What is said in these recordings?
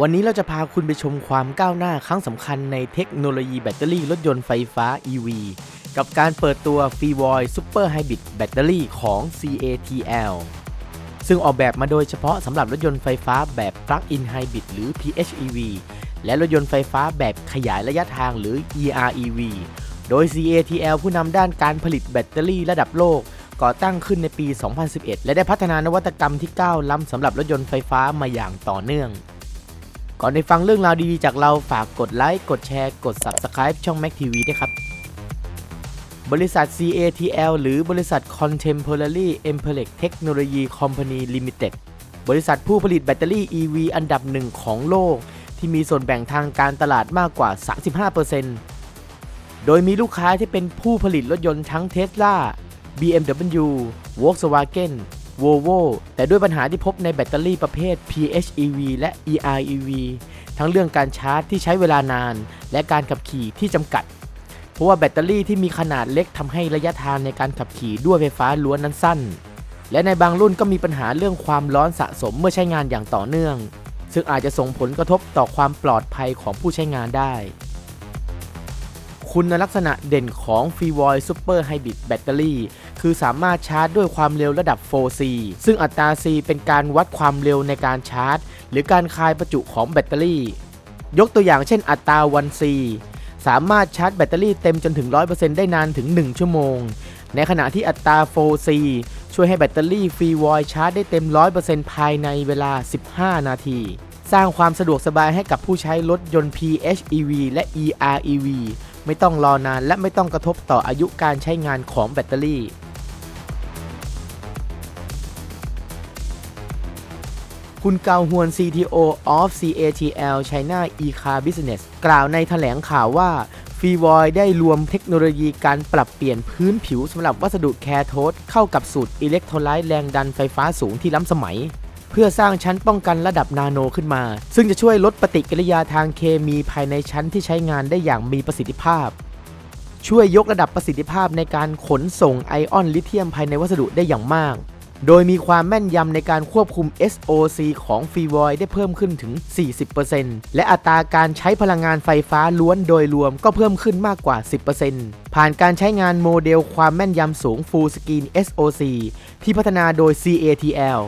วันนี้เราจะพาคุณไปชมความก้าวหน้าครั้งสำคัญในเทคโนโลยีแบตเตอรี่รถยนต์ไฟฟ้า EV กับการเปิดตัว f r e e v o i Super Hybrid Battery ของ CATL ซึ่งออกแบบมาโดยเฉพาะสำหรับรถยนต์ไฟฟ้าแบบ Plug-in Hybrid หรือ PHEV และรถยนต์ไฟฟ้าแบบขยายระยะทางหรือ EREV โดย CATL ผู้นำด้านการผลิตแบตเตอรี่ระดับโลกก่อตั้งขึ้นในปี 2011 และได้พัฒนานวัตกรรมที่ก้าวล้ำสำหรับรถยนต์ไฟฟ้ามาอย่างต่อเนื่อง ก่อนในฟังเรื่องราวดีๆ จากเราฝากกดไลค์ กดแชร์ กด Subscribe ช่อง Mac TV ด้วยครับ บริษัท CATL หรือบริษัท Contemporary Empiric Technology Company Limited บริษัทผู้ผลิตแบตเตอรี่ EV อันดับหนึ่งของโลก ที่มีส่วนแบ่งทางการตลาดมากกว่า 35%โดยมีลูกค้าที่เป็นผู้ผลิตรถยนต์ทั้ง Tesla BMW Volkswagen Volvo แต่ด้วยปัญหาที่พบในแบตเตอรี่ประเภท PHEV และ EREV ทั้งเรื่องการชาร์จที่ใช้เวลานาน และการขับขี่ที่จำกัด เพราะว่าแบตเตอรี่ที่มีขนาดเล็กทำให้ระยะทางในการขับขี่ด้วยไฟฟ้าล้วนนั้นสั้น และในบางรุ่นก็มีปัญหาเรื่องความร้อนสะสมเมื่อใช้งานอย่างต่อเนื่อง ซึ่งอาจจะส่งผลกระทบต่อความปลอดภัยของผู้ใช้งานได้คุณลักษณะเด่นของ f r e e v o i Super Hybrid Battery คือสามารถชาร์จด้วยความเร็วระดับ 4C ซึ่งอัตรา C เป็นการวัดความเร็วในการชาร์จ หรือการคายประจุของแบตเตอรี่ ยกตัวอย่างเช่นอัตรา 1C สามารถชาร์จแบตเตอรี่เต็มจนถึง 100%ได้นานถึง 1 ชั่วโมง ในขณะที่อัตรา 4C ช่วยให้แบตเตอรี่ฟรีวอยชาร์จได้เต็ม 100%ภายในเวลา 15 นาที สร้างความสะดวกสบายให้กับผู้ใช้รถยนต์ PHEV และ EREV ไม่ต้องรอนานและไม่ต้องกระทบต่ออายุการใช้งานของแบตเตอรี่ คุณเกาฮวน CTO of CATL China e-car Business กล่าวในแถลงข่าวว่า f r e e v o i ได้รวมเทคโนโลยีการปรับเปลี่ยนพื้นผิวสำหรับวัสดุแคโทสเข้ากับสูตรอิเล็กโทรไลต์แรงดันไฟฟ้าสูงที่ล้ำสมัย เพื่อสร้างชั้นป้องกันระดับนาโนขึ้นมา ซึ่งจะช่วยลดปฏิกิริยาทางเคมีภายในชั้นที่ใช้งานได้อย่างมีประสิทธิภาพ ช่วยยกระดับประสิทธิภาพในการขนส่งไอออนลิเธียมภายในวัสดุได้อย่างมาก โดยมีความแม่นยำในการควบคุม SOC ของ f r e e v o i ได้เพิ่มขึ้นถึง 40%และอัตราการใช้พลังงานไฟฟ้าล้วนโดยรวมก็เพิ่มขึ้นมากกว่า 10%ผ่านการใช้งานโมเดลความแม่นยำสูง Full Screen SOC ที่พัฒนาโดย CATL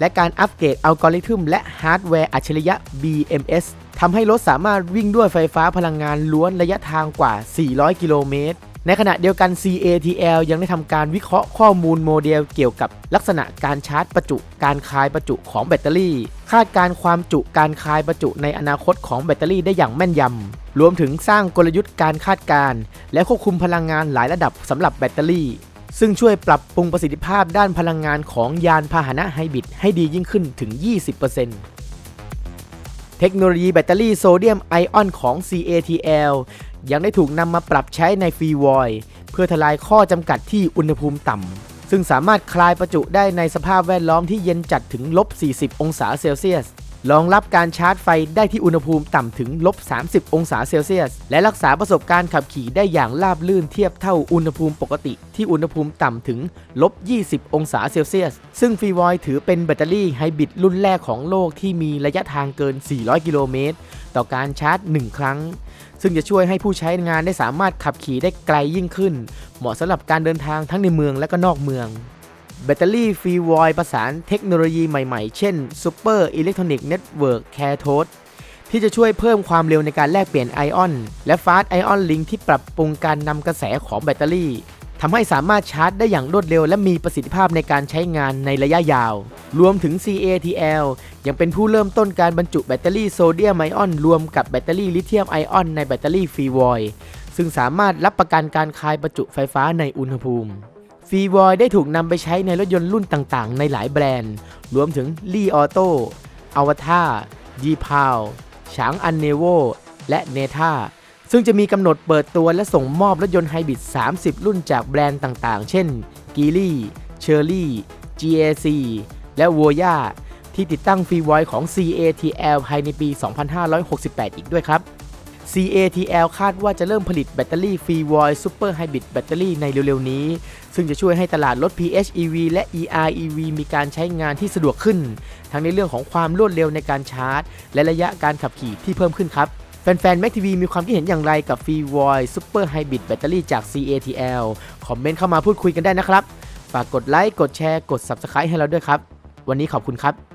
และการอัปเกรดอัลกอริทึมและฮาร์ดแวร์อัจฉริยะ BMS ทำให้รถสามารถวิ่งด้วยไฟฟ้าพลังงานล้วนระยะทางกว่า 400 กิโลเมตร ในขณะเดียวกัน CATL ยังได้ทำการวิเคราะห์ข้อมูลโมเดลเกี่ยวกับลักษณะการชาร์จประจุ การคายประจุของแบตเตอรี่ คาดการความจุการคายประจุในอนาคตของแบตเตอรี่ได้อย่างแม่นยำ รวมถึงสร้างกลยุทธ์การคาดการ และควบคุมพลังงานหลายระดับสำหรับแบตเตอรี่ ซึ่งช่วยปรับปรุงประสิทธิภาพด้านพลังงานของยานพาหนะไฮบริดให้ดียิ่งขึ้นถึง 20% เทคโนโลยีแบตเตอรี่โซเดียมไอออนของ CATL ยังได้ถูกนำมาปรับใช้ในฟรีวอยเพื่อทลายข้อจำกัดที่อุณหภูมิต่ำ ซึ่งสามารถคลายประจุได้ในสภาพแวดล้อมที่เย็นจัดถึงลบ 40 องศาเซลเซียส รองรับการชาร์จไฟได้ที่อุณหภูมิต่ำถึงลบ 30 องศาเซลเซียส และรักษาประสบการณ์ขับขี่ได้อย่างราบลื่นเทียบเท่าอุณหภูมิปกติ ที่อุณหภูมิต่ำถึงลบ 20 องศาเซลเซียส ซึ่งฟรีวอยถือเป็นแบตเตอรี่ไฮบริดรุ่นแรกของโลกที่มีระยะทางเกิน 400 กิโลเมตร ต่อการชาร์จ 1 ครั้ง ซึ่งจะช่วยให้ผู้ใช้งานได้สามารถขับขี่ได้ไกลยิ่งขึ้น เหมาะสำหรับการเดินทางทั้งในเมืองและก็นอกเมือง แบตเตอรี่ฟรีวอยประสานเทคโนโลยีใหม่ๆ เช่น Super Electronic Network Cathode ที่จะช่วยเพิ่มความเร็วในการแลกเปลี่ยนไอออน และ Fast Ion Link ที่ปรับปรุงการนำกระแสของแบตเตอรี่ทำให้สามารถชาร์จได้อย่างรวดเร็ว และมีประสิทธิภาพในการใช้งานในระยะยาว รวมถึง CATL ยังเป็นผู้เริ่มต้นการบรรจุแบตเตอรี่โซเดียมไอออนรวมกับแบตเตอรี่ลิเธียมไอออนในแบตเตอรี่ฟรีวอยซึ่งสามารถรับประกันการคายประจุไฟฟ้าในอุณหภูมิ ฟีวอยได้ถูกนำไปใช้ในรถยนต์รุ่นต่างๆ ในหลายแบรนด์ รวมถึงลี่ออโต้อวตารยีพาวฉางอันเนโวและเนธาซึ่งจะมีกำหนดเปิดตัวและส่งมอบรถยนต์ไฮบริด 30 รุ่นจากแบรนด์ต่างๆ เช่นกีลี่เชอร์รี่ GAC และว o ย่าที่ติดตั้งฟรีวอยของ CATL ภายในปี 2568 อีกด้วยครับ CATL คาดว่าจะเริ่มผลิตแบตเตอรี่ Free Void Super Hybrid แบตเตอรี่ในเร็วๆนี้ ซึ่งจะช่วยให้ตลาดรถ PHEV และ EREV มีการใช้งานที่สะดวกขึ้น ทั้งในเรื่องของความรวดเร็วในการชาร์จ และระยะการขับขี่ที่เพิ่มขึ้นครับแฟนๆ Mac TV มีความคิดเห็นอย่างไรกับ Free Void Super Hybrid แบตเตอรี่จาก CATL คอมเมนต์เข้ามาพูดคุยกันได้นะครับ ฝากกดไลค์ กดแชร์ กด Subscribe ให้เราด้วยครับ วันนี้ขอบคุณครับ